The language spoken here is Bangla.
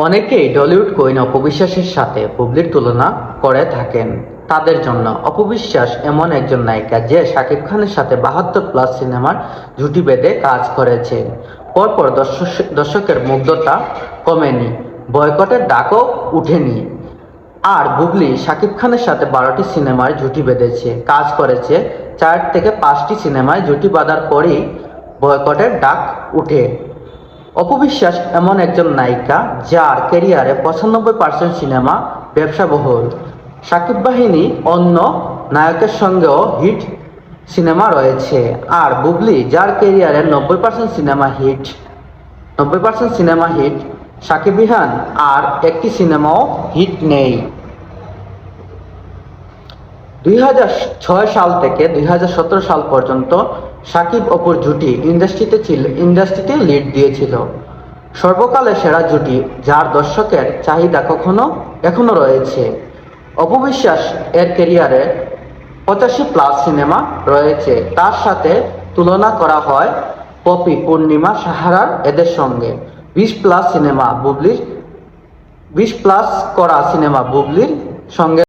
অনেকেই ডলিউড কুইন অপবিশ্বাসের সাথে বুবলির তুলনা করে থাকেন। তাদের জন্য অপবিশ্বাস এমন একজন নায়িকা যে শাকিব খানের সাথে বাহাত্তর প্লাস সিনেমার জুটি বেঁধে কাজ করেছে। পরপর দর্শক- দর্শকের মুগ্ধতা কমেনি, বয়কটের ডাকও উঠেনি। আর বুবলি শাকিব খানের সাথে বারোটি সিনেমায় জুটি বেঁধেছে, কাজ করেছে। চার থেকে পাঁচটি সিনেমায় জুটি বাঁধার পরেই বয়কটের ডাক উঠে। অপবিশ্বাস এমন একজন নায়িকা যার ক্যারিয়ারে পঁচানব্বই পার্সেন্ট সিনেমা ব্যবসাবহুল। সাকিব বাহিনী অন্য নায়কের সঙ্গেও হিট সিনেমা রয়েছে। আর বুবলি, যার ক্যারিয়ারে নব্বই পার্সেন্ট সিনেমা হিট, নব্বই percent cinema hit Shakib Bihan, আর একটি সিনেমাও হিট নেই। দুই সাল থেকে দুই হাজার সতেরো সাল পর্যন্ত সাকিব অপুর জুটি ইন্ডাস্ট্রিতে ছিল, ইন্ডাস্ট্রিতে লিড দিয়েছিল। সর্বকালের সেরা জুটি, যার দর্শকের চাহিদা কখনো এখনও রয়েছে। অপবিশ্বাস এর ক্যারিয়ারে পঁচাশি প্লাস সিনেমা রয়েছে। তার সাথে তুলনা করা হয় পপি পূর্ণিমা সাহারার এদের সঙ্গে। বিশ প্লাস সিনেমা বুবলির, বিশ প্লাস করা সিনেমা বুবলির সঙ্গে